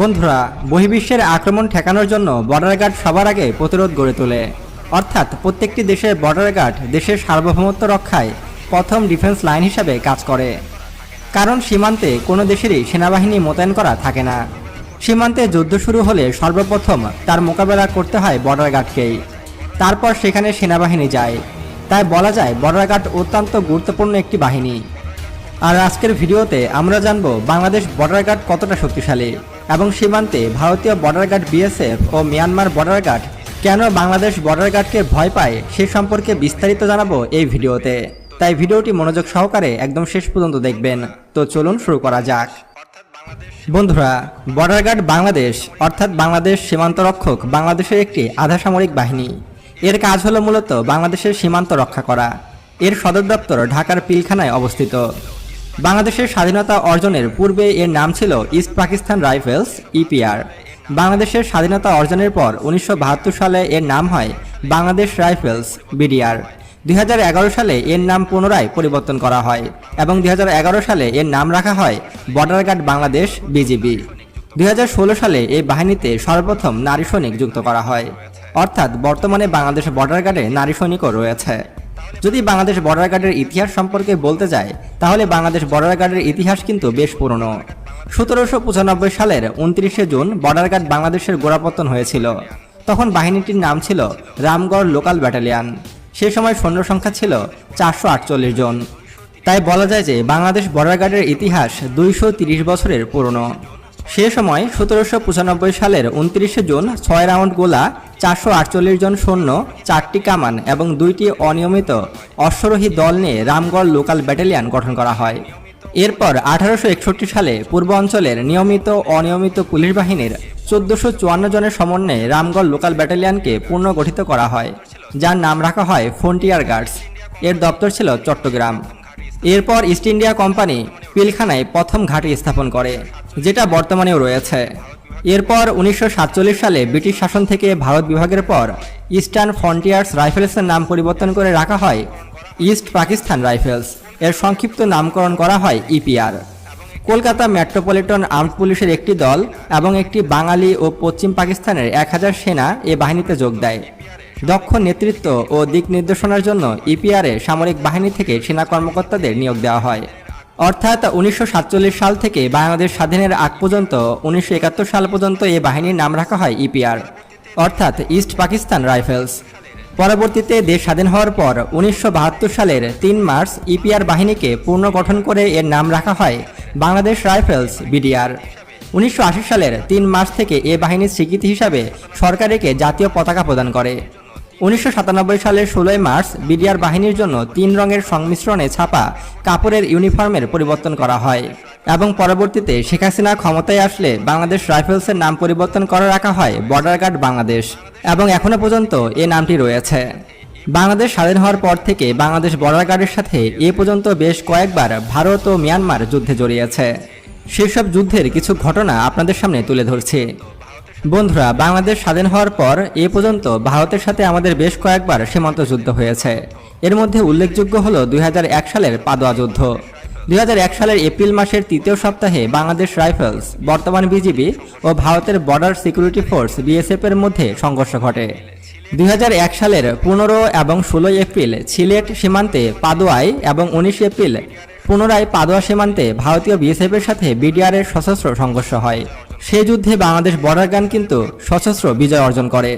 বন্ধুরা, বহির্বিশ্বের আক্রমণ ঠেকানোর জন্য বর্ডার গার্ড সবার আগে প্রতিরোধ গড়ে তোলে। অর্থাৎ প্রত্যেকটি দেশের বর্ডার গার্ড দেশের সার্বভৌমত্ব রক্ষায় প্রথম ডিফেন্স লাইন হিসাবে কাজ করে। কারণ সীমান্তে কোনো দেশেরই সেনাবাহিনী মোতায়েন করা থাকে না। সীমান্তে যুদ্ধ শুরু হলে সর্বপ্রথম তার মোকাবেলা করতে হয় বর্ডার গার্ডকেই তারপর সেখানে সেনাবাহিনী যায়। তাই বলা যায় বর্ডার গার্ড অত্যন্ত গুরুত্বপূর্ণ একটি বাহিনী। আর আজকের ভিডিওতে আমরা জানব বাংলাদেশ বর্ডার গার্ড কতটা শক্তিশালী। এবং সীমান্তে ভারতীয় বর্ডার গার্ড বিএসএফ ও মিয়ানমার বর্ডার গার্ড কেন বাংলাদেশ বর্ডার গার্ডকে ভয় পায় সে সম্পর্কে বিস্তারিত জানাব এই ভিডিওতে। তাই ভিডিওটি মনোযোগ সহকারে একদম শেষ পর্যন্ত দেখবেন। তো চলুন শুরু করা যাক। বন্ধুরা বর্ডার গার্ড বাংলাদেশ, অর্থাৎ বাংলাদেশ সীমান্ত রক্ষক বাংলাদেশের একটি আধা সামরিক বাহিনী। এর কাজ হলো মূলত বাংলাদেশের সীমান্ত রক্ষা করা। এর সদর দপ্তর ঢাকার পিলখানায় অবস্থিত। বাংলাদেশের স্বাধীনতা অর্জনের পূর্বে এর নাম ছিল ইস্ট পাকিস্তান রাইফেলস, ইপিআর। বাংলাদেশের স্বাধীনতা অর্জনের পর উনিশশো বাহাত্তর সালে এর নাম হয় বাংলাদেশ রাইফেলস, বিডিআর। দুই হাজার এগারো সালে এর নাম পুনরায় পরিবর্তন করা হয় এবং দুই হাজার এগারো সালে এর নাম রাখা হয় বর্ডার গার্ড বাংলাদেশ, বিজিবি। দুই হাজার ষোলো সালে এই বাহিনীতে সর্বপ্রথম নারী সৈনিক যুক্ত করা হয়। অর্থাৎ বর্তমানে বাংলাদেশ বর্ডার গার্ডে নারী সৈনিকও রয়েছে। যদি বাংলাদেশ বর্ডার গার্ডের ইতিহাস সম্পর্কে বলতে যায়, তাহলে বাংলাদেশ বর্ডার গার্ডের ইতিহাস কিন্তু বেশ পুরনো। সতেরোশো পঁচানব্বই সালের উনত্রিশে জুন বর্ডার গার্ড বাংলাদেশের গোড়াপত্তন হয়েছিল। তখন বাহিনীটির নাম ছিল রামগড় লোকাল ব্যাটালিয়ান। সে সময় সৈন্য সংখ্যা ছিল চারশো আটচল্লিশ জন। তাই বলা যায় যে বাংলাদেশ বর্ডার গার্ডের ইতিহাস দুইশো তিরিশ বছরের পুরনো। সে সময় সতেরোশো পঁচানব্বই সালের উনত্রিশে জুন ছয় রাউন্ড গোলা চারশো আটচল্লিশ জন সৈন্য, চারটি কামান এবং দুইটি অনিয়মিত অশ্বরোহী দল নিয়ে রামগড় লোকাল ব্যাটালিয়ান গঠন করা হয়। এরপর আঠারোশো একষট্টি সালে পূর্ব অঞ্চলের নিয়মিত অনিয়মিত পুলিশ বাহিনীর চোদ্দশো চুয়ান্ন জনের সমন্বয়ে রামগড় লোকাল ব্যাটালিয়ানকে পুনর্গঠিত করা হয়, যার নাম রাখা হয় ফ্রন্টিয়ার গার্ডস। এর দপ্তর ছিল চট্টগ্রাম। এরপর ইস্ট ইন্ডিয়া কোম্পানি পিলখানায় প্রথম ঘাঁটি স্থাপন করে, যেটা বর্তমানেও রয়েছে। এরপর উনিশশো সাতচল্লিশ সালে ব্রিটিশ শাসন থেকে ভারত বিভাগের পর ইস্টার্ন ফ্রন্টিয়ার্স রাইফেলসের নাম পরিবর্তন করে রাখা হয় ইস্ট পাকিস্তান রাইফেলস। এর সংক্ষিপ্ত নামকরণ করা হয় ইপিআর। কলকাতা মেট্রোপলিটন আর্মড পুলিশের একটি দল এবং একটি বাঙালি ও পশ্চিম পাকিস্তানের এক হাজার সেনা এ বাহিনীতে যোগ দেয়। দক্ষ নেতৃত্ব ও দিক নির্দেশনার জন্য ইপিআরে সামরিক বাহিনী থেকে সেনা কর্মকর্তাদের নিয়োগ দেওয়া হয়। অর্থাৎ উনিশশো সাতচল্লিশ সাল থেকে বাংলাদেশ স্বাধীনের আগ পর্যন্ত, উনিশশো একাত্তর সাল পর্যন্ত এই বাহিনীর নাম রাখা হয় ইপিআর, অর্থাৎ ইস্ট পাকিস্তান রাইফেলস। পরবর্তীতে দেশ স্বাধীন হওয়ার পর, উনিশশো বাহাত্তর সালের তিন মার্চ ইপিআর বাহিনীকে পুনর্গঠন করে এর নাম রাখা হয় বাংলাদেশ রাইফেলস, বিডিআর। উনিশশো আশি সালের তিন মার্চ থেকে এ বাহিনীর স্বীকৃতি হিসাবে সরকার একে জাতীয় পতাকা প্রদান করে। উনিশশো সালের ষোলোই মার্চ বিডিআর বাহিনীর জন্য তিন রঙের সংমিশ্রণে ছাপা কাপড়ের ইউনিফর্মের পরিবর্তন করা হয় এবং পরবর্তীতে শেখ হাসিনা ক্ষমতায় আসলে বাংলাদেশ রাইফেলসের নাম পরিবর্তন করে রাখা হয় বর্ডার গার্ড বাংলাদেশ এবং এখনও পর্যন্ত এ নামটি রয়েছে। বাংলাদেশ স্বাধীন হওয়ার পর থেকে বাংলাদেশ বর্ডার গার্ডের সাথে এ পর্যন্ত বেশ কয়েকবার ভারত ও মিয়ানমার যুদ্ধে জড়িয়েছে। সেসব যুদ্ধের কিছু ঘটনা আপনাদের সামনে তুলে ধরছি। বন্ধুরা, বাংলাদেশ স্বাধীন হওয়ার পর এ পর্যন্ত ভারতের সাথে আমাদের বেশ কয়েকবার সীমান্ত যুদ্ধ হয়েছে। এর মধ্যে উল্লেখযোগ্য হল দুই সালের পাদোয়া যুদ্ধ। দুই হাজার এক সালের এপ্রিল মাসের তৃতীয় সপ্তাহে বাংলাদেশ রাইফেলস, বর্তমান বিজিবি ও ভারতের বর্ডার সিকিউরিটি ফোর্স বিএসএফ এর মধ্যে সংঘর্ষ ঘটে। দুই হাজার এক সালের পনেরো এবং ষোলোই এপ্রিল সিলেট সীমান্তে পাদোয়ায় এবং উনিশ এপ্রিল পুনরায় পাদোয়া সীমান্তে ভারতীয় বিএসএফ এর সাথে বিডিআর এর সশস্ত্র সংঘর্ষ হয়। সেই যুদ্ধে বাংলাদেশ বর্ডার গান কিন্তু সশস্ত্র বিজয় অর্জন করে।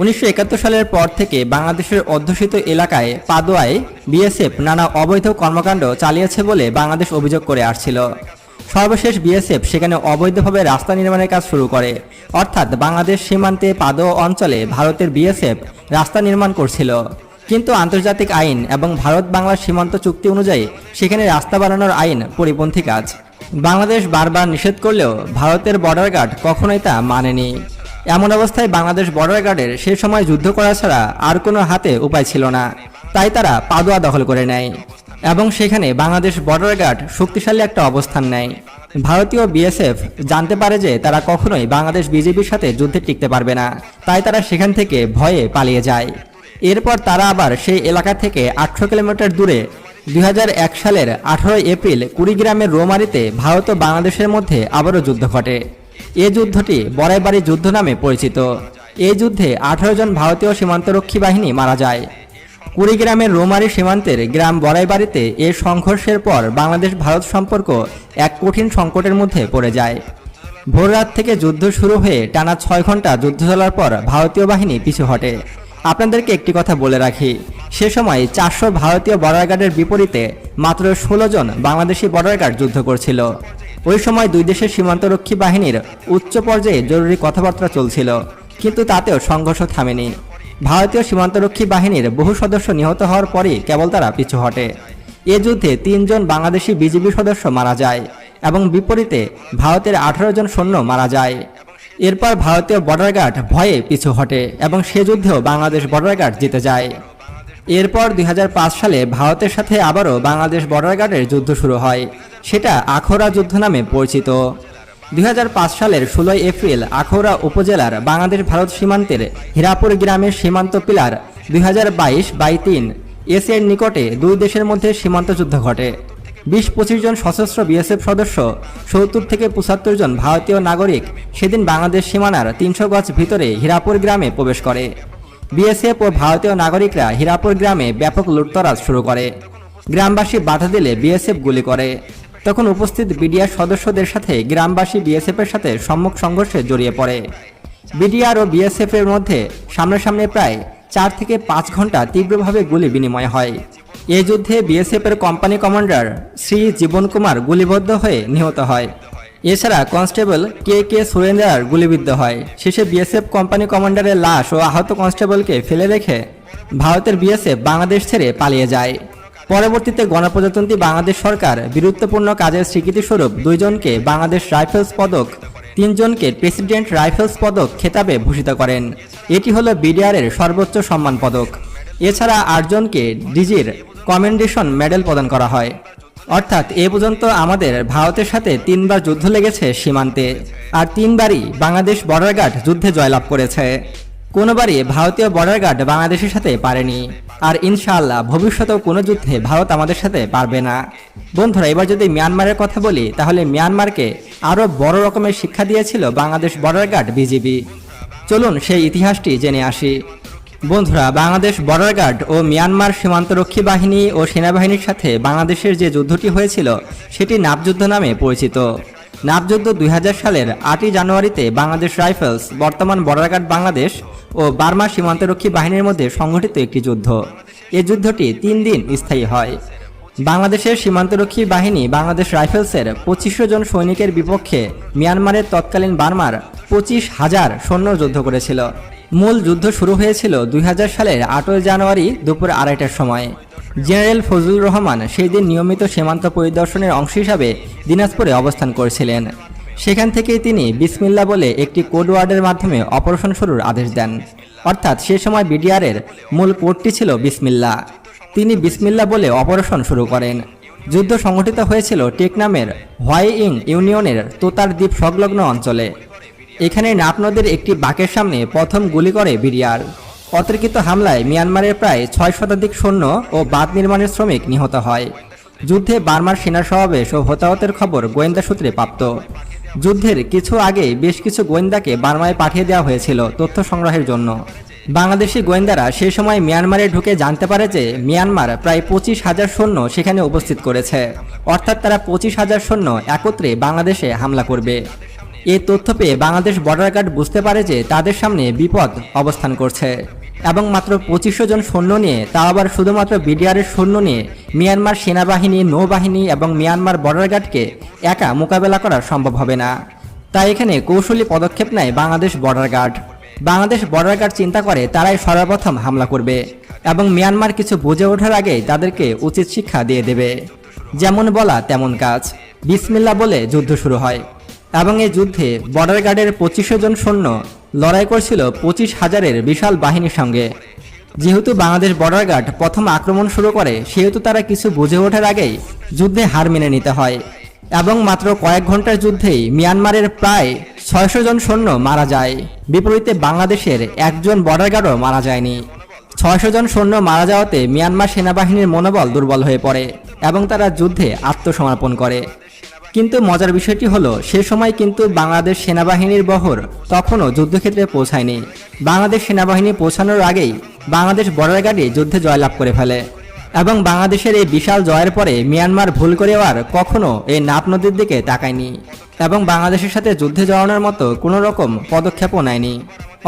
উনিশশো একাত্তর সালের পর থেকে বাংলাদেশের অধ্যুষিত এলাকায় পাদোয়ায় বিএসএফ নানা অবৈধ কর্মকাণ্ড চালিয়েছে বলে বাংলাদেশ অভিযোগ করে আসছিল। সর্বশেষ বিএসএফ সেখানে অবৈধভাবে রাস্তা নির্মাণের কাজ শুরু করে। অর্থাৎ বাংলাদেশ সীমান্তে পাদোয়া অঞ্চলে ভারতের বিএসএফ রাস্তা নির্মাণ করছিল। কিন্তু আন্তর্জাতিক আইন এবং ভারত বাংলা সীমান্ত চুক্তি অনুযায়ী সেখানে রাস্তা বানানোর আইন পরিপন্থী কাজ। বাংলাদেশ বারবার নিষেধ করলেও ভারতের বর্ডার গার্ড কখনোই তা মানেনি। এমন অবস্থায় বাংলাদেশ বর্ডার গার্ডের সে সময় যুদ্ধ করা ছাড়া আর কোনো হাতে উপায় ছিল না। তাই তারা পাদোয়া দখল করে নেয়। এবং সেখানে বাংলাদেশ বর্ডার গার্ড শক্তিশালী একটা অবস্থান নেয়। ভারতীয় বিএসএফ জানতে পারে যে তারা কখনোই বাংলাদেশ বিজেপির সাথে যুদ্ধে টিকতে পারবে না। তাই তারা সেখান থেকে ভয়ে পালিয়ে যায়। এরপর তারা আবার সেই এলাকা থেকে আটশো কিলোমিটার দূরে দুই হাজার এক সালের আঠারোই এপ্রিল কুড়িগ্রামের রোমারিতে ভারত ও বাংলাদেশের মধ্যে আবারও যুদ্ধ ঘটে। এ যুদ্ধটি বড়াইবাড়ি যুদ্ধ নামে পরিচিত। এই যুদ্ধে আঠারো জন ভারতীয় সীমান্তরক্ষী বাহিনী মারা যায়। কুড়িগ্রামের রোমারি সীমান্তের গ্রাম বড়াইবাড়িতে এ সংঘর্ষের পর বাংলাদেশ ভারত সম্পর্ক এক কঠিন সংকটের মধ্যে পড়ে যায়। ভোররাত থেকে যুদ্ধ শুরু হয়ে টানা ছয় ঘণ্টা যুদ্ধ চলার পর ভারতীয় বাহিনী পিছু হটে। আপনাদেরকে একটি কথা বলে রাখি। সে সময় চারশো ভারতীয় বর্ডার গার্ডের বিপরীতে মাত্র ষোলো জন বাংলাদেশি বর্ডার গার্ড যুদ্ধ করছিল। ওই সময় দুই দেশের সীমান্তরক্ষী বাহিনীর উচ্চ পর্যায়ে জরুরি কথাবার্তা চলছিল, কিন্তু তাতেও সংঘর্ষ থামেনি। ভারতীয় সীমান্তরক্ষী বাহিনীর বহু সদস্য নিহত হওয়ার পরই কেবল তারা পিছু হটে। এ যুদ্ধে তিনজন বাংলাদেশি বিজিবি সদস্য মারা যায় এবং বিপরীতে ভারতের আঠারো জন সৈন্য মারা যায়। এরপর ভারতীয় বর্ডার গার্ড ভয়ে পিছু হটে এবং সে যুদ্ধেও বাংলাদেশ বর্ডার গার্ড জিতে যায়। এরপর দুই হাজার পাঁচ সালে ভারতের সাথে আবারও বাংলাদেশ বর্ডার গার্ডের যুদ্ধ শুরু হয়। সেটা আখড়া যুদ্ধ নামে পরিচিত। দুই হাজার পাঁচ সালের ষোলোই এপ্রিল আখৌরা উপজেলার বাংলাদেশ ভারত সীমান্তের হীরাপুর গ্রামের সীমান্ত পিলার দুই হাজার বাইশ বাই তিন এস এর নিকটে দুই দেশের মধ্যে সীমান্ত যুদ্ধ ঘটে। বিশ পঁচিশ জন সশস্ত্র বিএসএফ সদস্য, সত্তর থেকে পঁচাত্তর জন ভারতীয় নাগরিক সেদিন বাংলাদেশ সীমানার তিনশো গজ ভিতরে হীরাপুর গ্রামে প্রবেশ করে। বিএসএফ ও ভারতীয় নাগরিকরা হীরাপুর গ্রামে ব্যাপক লুটতরাজ শুরু করে। গ্রামবাসী বাধা দিলে বিএসএফ গুলি করে। তখন উপস্থিত বিডিআর সদস্যদের সাথে গ্রামবাসী বিএসএফ এর সাথে সম্মুখ সংঘর্ষে জড়িয়ে পড়ে। বিডিআর ও বিএসএফ এর মধ্যে সামনাসামনি প্রায় চার থেকে পাঁচ ঘণ্টা তীব্রভাবে গুলি বিনিময় হয়। এই যুদ্ধে বিএসএফ এর কোম্পানি কমান্ডার শ্রী জীবন কুমার গুলিবদ্ধ হয়ে নিহত হয়। এছাড়া কনস্টেবল কে কে সুরেন্দ্রার গুলিবিদ্ধ হয়। শেষে বিএসএফ কোম্পানি কমান্ডারের লাশ ও আহত কনস্টেবলকে ফেলে রেখে ভারতের বিএসএফ বাংলাদেশ ছেড়ে পালিয়ে যায়। পরবর্তীতে গণপ্রজাতন্ত্রী বাংলাদেশ সরকার বীরত্বপূর্ণ কাজের স্বীকৃতিস্বরূপ দুইজনকে বাংলাদেশ রাইফেলস পদক, তিনজনকে প্রেসিডেন্ট রাইফেলস পদক খেতাবে ভূষিত করেন। এটি হলো বিডিআরের সর্বোচ্চ সম্মান পদক। এছাড়া আটজনকে ডিজির কমেন্ডেশন মেডেল প্রদান করা হয়। অর্থাৎ এ পর্যন্ত আমাদের ভারতের সাথে তিনবার যুদ্ধ লেগেছে সীমান্তে, আর তিনবারই বাংলাদেশ বর্ডার গার্ড যুদ্ধে জয়লাভ করেছে। কোনোবারই ভারতীয় বর্ডার গার্ড বাংলাদেশের সাথে পারেনি, আর ইনশাআল্লাহ ভবিষ্যতেও কোনো যুদ্ধে ভারত আমাদের সাথে পারবে না। বন্ধুরা, এবার যদি মিয়ানমারের কথা বলি, তাহলে মিয়ানমারকে আরও বড় রকমের শিক্ষা দিয়েছিল বাংলাদেশ বর্ডার গার্ড বিজিবি। চলুন সেই ইতিহাসটি জেনে আসি। বন্ধুরা, বাংলাদেশ বর্ডার গার্ড ও মিয়ানমার সীমান্তরক্ষী বাহিনী ও সেনাবাহিনীর সাথে বাংলাদেশের যে যুদ্ধটি হয়েছিল, সেটি নাপযুদ্ধ নামে পরিচিত। নাপযুদ্ধ দুই সালের আটই জানুয়ারিতে বাংলাদেশ রাইফেলস, বর্তমান বর্ডার গার্ড বাংলাদেশ ও বার্মা সীমান্তরক্ষী বাহিনীর মধ্যে সংঘটিত একটি যুদ্ধ। এ যুদ্ধটি তিন দিন স্থায়ী হয়। বাংলাদেশের সীমান্তরক্ষী বাহিনী বাংলাদেশ রাইফেলসের পঁচিশশো জন সৈনিকের বিপক্ষে মিয়ানমারের তৎকালীন বার্মার পঁচিশ হাজার সৈন্য যুদ্ধ করেছিল। মূল যুদ্ধ শুরু হয়েছিল দুই হাজার সালের আটই জানুয়ারি দুপুর আড়াইটার সময়। জেনারেল ফজলুর রহমান সেই দিন নিয়মিত সীমান্ত পরিদর্শনের অংশ হিসাবে দিনাজপুরে অবস্থান করছিলেন। সেখান থেকেই তিনি বিসমিল্লা বলে একটি কোড ওয়ার্ডের মাধ্যমে অপারেশন শুরুর আদেশ দেন। অর্থাৎ সে সময় বিডিআরের মূল কোডটি ছিল বিসমিল্লা। তিনি বিসমিল্লা বলে অপারেশন শুরু করেন। যুদ্ধ সংগঠিত হয়েছিল টেক নামের হোয়াইইং ইউনিয়নের তোতার দ্বীপ সংলগ্ন অঞ্চলে। এখানে নাপ নদের একটি বাঁকের সামনে প্রথম গুলি করে বিডিআর অতর্কিত হামলায় মিয়ানমারের প্রায় ছয় শতাধিক সৈন্য ও বাঁধ নির্মাণের শ্রমিক নিহত হয়। যুদ্ধে বার্মার সেনা সমাবেশ ও হতাহতের খবর গোয়েন্দা সূত্রে প্রাপ্ত। যুদ্ধের কিছু আগে বেশ কিছু গোয়েন্দাকে বার্মায় পাঠিয়ে দেওয়া হয়েছিল তথ্য সংগ্রহের জন্য। বাংলাদেশি গোয়েন্দারা সেই সময় মিয়ানমারে ঢুকে জানতে পারে যে মিয়ানমার প্রায় পঁচিশ হাজার সৈন্য সেখানে উপস্থিত করেছে। অর্থাৎ তারা পঁচিশ হাজার সৈন্য একত্রে বাংলাদেশে হামলা করবে। এই তথ্য পেয়ে বাংলাদেশ বর্ডার গার্ড বুঝতে পারে যে তাদের সামনে বিপদ অবস্থান করছে। এবং মাত্র পঁচিশশো জন সৈন্য নিয়ে তা আবার শুধুমাত্র বিডিআরের সৈন্য নিয়ে মিয়ানমার সেনাবাহিনী, নৌবাহিনী এবং মিয়ানমার বর্ডার গার্ডকে একা মোকাবেলা করা সম্ভব হবে না। তাই এখানে কৌশলী পদক্ষেপ নেয় Bangladesh border guard Bangladesh border guard চিন্তা করে তারাই সর্বপ্রথম হামলা করবে এবং মিয়ানমার কিছু বুঝে ওঠার আগেই তাদেরকে উচিত শিক্ষা দিয়ে দেবে। যেমন বলা, তেমন কাজ। বিসমিল্লা বলে যুদ্ধ শুরু হয়। এবং এই যুদ্ধে বর্ডার গার্ডের পঁচিশশো জন সৈন্য লড়াই করছিল পঁচিশ হাজারের বিশাল বাহিনীর সঙ্গে। যেহেতু বাংলাদেশ বর্ডার গার্ড প্রথম আক্রমণ শুরু করে, সেহেতু তারা কিছু বুঝে ওঠার আগেই যুদ্ধে হার মেনে নিতে হয়। এবং মাত্র কয়েক ঘণ্টার যুদ্ধেই মিয়ানমারের প্রায় ছয়শো জন সৈন্য মারা যায়। বিপরীতে বাংলাদেশের একজন বর্ডার গার্ডও মারা যায়নি। ছয়শো জন সৈন্য মারা যাওয়াতে মিয়ানমার সেনাবাহিনীর মনোবল দুর্বল হয়ে পড়ে এবং তারা যুদ্ধে আত্মসমর্পণ করে। কিন্তু মজার বিষয়টি হলো, সে সময় কিন্তু বাংলাদেশ সেনাবাহিনীর বহর তখনও যুদ্ধক্ষেত্রে পৌঁছায়নি। বাংলাদেশ সেনাবাহিনী পৌঁছানোর আগেই বাংলাদেশ বর্ডার গার্ডে যুদ্ধে জয়লাভ করে ফেলে এবং বাংলাদেশের এই বিশাল জয়ের পরে মিয়ানমার ভুল করেও আর কখনও এই নাপ নদীর দিকে তাকায়নি এবং বাংলাদেশের সাথে যুদ্ধে জড়ানোর মতো কোনো রকম পদক্ষেপও নেয়নি।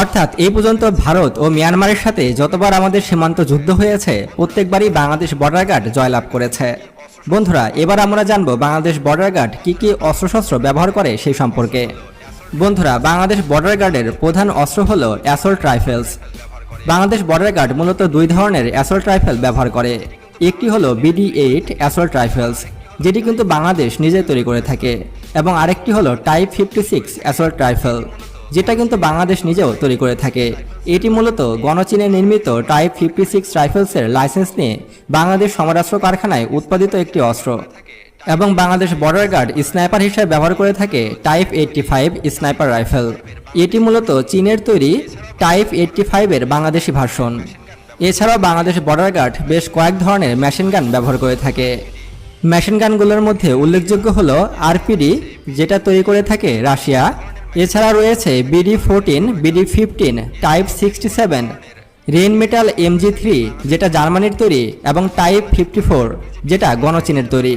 অর্থাৎ এই পর্যন্ত ভারত ও মিয়ানমারের সাথে যতবার আমাদের সীমান্ত যুদ্ধ হয়েছে, প্রত্যেকবারই বাংলাদেশ বর্ডার গার্ড জয়লাভ করেছে। বন্ধুরা, এবার আমরা জানব বাংলাদেশ বর্ডার গার্ড কী কী অস্ত্রশস্ত্র ব্যবহার করে সেই সম্পর্কে। বন্ধুরা, বাংলাদেশ বর্ডার গার্ডের প্রধান অস্ত্র হল assault rifles Bangladesh border guard মূলত দুই ধরনের অ্যাসল্ট রাইফেল ব্যবহার করে। একটি হলো বিডি এইট অ্যাসল্ট রাইফেলস যেটি কিন্তু বাংলাদেশ নিজে তৈরি করে থাকে, এবং আরেকটি হলো type fifty six assault rifle যেটা কিন্তু বাংলাদেশ নিজেও তৈরি করে থাকে। এটি মূলত গণচীনে নির্মিত টাইপ ফিফটি সিক্স রাইফেলসের লাইসেন্স নিয়ে বাংলাদেশ সমরাস্ত্র কারখানায় উৎপাদিত একটি অস্ত্র। এবং বাংলাদেশ বর্ডার গার্ড স্নাইপার হিসেবে ব্যবহার করে থাকে type eighty five sniper rifle. এটি মূলত চীনের তৈরি টাইপ এইটটি ফাইভের বাংলাদেশি ভার্সন। এছাড়াও বাংলাদেশ বর্ডার গার্ড বেশ কয়েক ধরনের মেশিন গান ব্যবহার করে থাকে। মেশিন গানগুলোর মধ্যে উল্লেখযোগ্য হল আরপিডি যেটা তৈরি করে থাকে রাশিয়া এছাড়া রয়েছে BD fourteen BD fifteen type sixty seven Rheinmetall MG three যেটা জার্মানির তৈরি, এবং টাইপ ফিফটি ফোর যেটা গণচীনের তৈরি।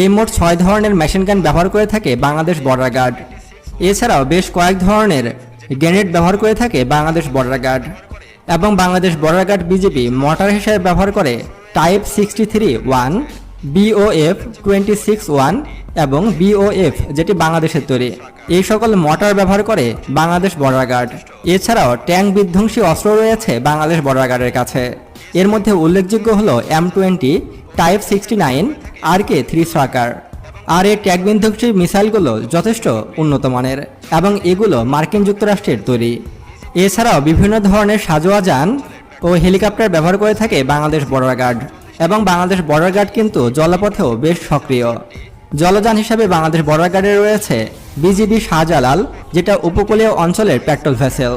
এই মোট ছয় ধরনের মেশিন গান ব্যবহার করে থাকে বাংলাদেশ বর্ডার গার্ড এছাড়াও বেশ কয়েক ধরনের গ্রেনেড ব্যবহার করে থাকে বাংলাদেশ বর্ডার গার্ড এবং Bangladesh border guard BJP mortar হিসেবে ব্যবহার করে type sixty three one BOF twenty six one এবং বিওএফ যেটি বাংলাদেশের তৈরি। এই সকল মর্টার ব্যবহার করে বাংলাদেশ বর্ডার গার্ড এছাড়াও ট্যাঙ্ক বিধ্বংসী অস্ত্র রয়েছে বাংলাদেশ বর্ডার গার্ডের কাছে। এর মধ্যে উল্লেখযোগ্য হল M twenty type sixty nine R K three striker আর এই ট্যাগ বিধ্বংসী মিসাইলগুলো যথেষ্ট উন্নত মানের এবং এগুলো মার্কিন যুক্তরাষ্ট্রের তৈরি। এছাড়াও বিভিন্ন ধরনের সাজোয়া যান ও হেলিকপ্টার ব্যবহার করে থাকে বাংলাদেশ বর্ডার গার্ড এবং বাংলাদেশ বর্ডার গার্ড কিন্তু জলপথেও বেশ সক্রিয়। জলযান হিসাবে বাংলাদেশ বর্ডার রয়েছে বিজিবি শাহজালাল, যেটা উপকূলীয় অঞ্চলের পেট্রোল ভেসেল।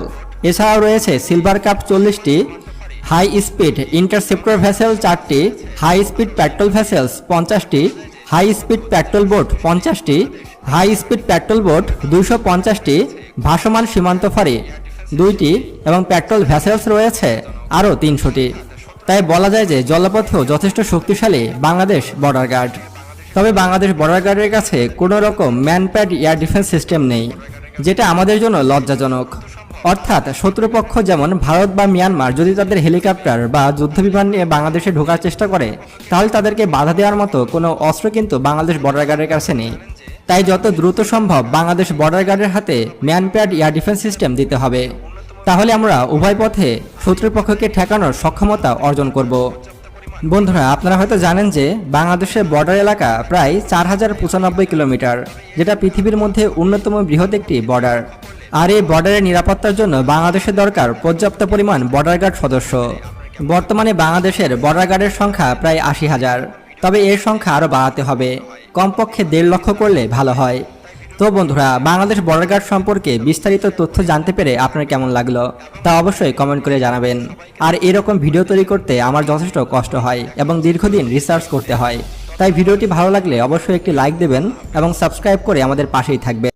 এছাড়াও রয়েছে সিলভার কাপ চল্লিশটি, হাই স্পিড ইন্টারসেপ্টর ভেসেল চারটি, হাই স্পিড পেট্রোল ভেসেলস পঞ্চাশটি, হাই স্পিড পেট্রোল বোট পঞ্চাশটি, হাই স্পিড পেট্রোল বোট দুশো পঞ্চাশটি, ভাসমান সীমান্ত ফাঁড়ি দুইটি এবং পেট্রোল ভেসেলস রয়েছে আরও তিনশোটি। তাই বলা যায় যে জলপথেও যথেষ্ট শক্তিশালী বাংলাদেশ বর্ডার গার্ড। তবে বাংলাদেশ বর্ডার গার্ডের কাছে কোনো রকম ম্যানপ্যাড এয়ার ডিফেন্স সিস্টেম নেই, যেটা আমাদের জন্য লজ্জাজনক। অর্থাৎ শত্রুপক্ষ যেমন ভারত বা মিয়ানমার যদি তাদের হেলিকপ্টার বা যুদ্ধবিমান নিয়ে বাংলাদেশে ঢোকার চেষ্টা করে, তাহলে তাদেরকে বাধা দেওয়ার মতো কোনো অস্ত্র কিন্তু বাংলাদেশ বর্ডার গার্ডের কাছে নেই। তাই যত দ্রুত সম্ভব বাংলাদেশ বর্ডার গার্ডের হাতে ম্যানপ্যাড এয়ার ডিফেন্স সিস্টেম দিতে হবে। তাহলে আমরা উভয় পথে শত্রুপক্ষকে ঠেকানোর সক্ষমতা অর্জন করব। বন্ধুরা, আপনারা হয়তো জানেন যে বাংলাদেশের বর্ডার এলাকা প্রায় চার হাজার পঁচানব্বই কিলোমিটার, যেটা পৃথিবীর মধ্যে অন্যতম বৃহৎ একটি বর্ডার। আর এই বর্ডারের নিরাপত্তার জন্য বাংলাদেশের দরকার পর্যাপ্ত পরিমাণ বর্ডার গার্ড সদস্য। বর্তমানে বাংলাদেশের বর্ডার গার্ডের সংখ্যা প্রায় আশি হাজার, তবে এর সংখ্যা আরও বাড়াতে হবে। কমপক্ষে দেড় লক্ষ করলে ভালো হয়। তো বন্ধুরা, বাংলাদেশ বর্ডার গার্ড সম্পর্কে বিস্তারিত তথ্য জানতে পেরে আপনার কেমন লাগল তা অবশ্যই কমেন্ট করে জানাবেন। আর এরকম ভিডিও তৈরি করতে আমার যথেষ্ট কষ্ট হয় এবং দীর্ঘদিন রিসার্চ করতে হয়। তাই ভিডিওটি ভালো লাগলে অবশ্যই একটি লাইক দেবেন এবং সাবস্ক্রাইব করে আমাদের পাশেই থাকবেন।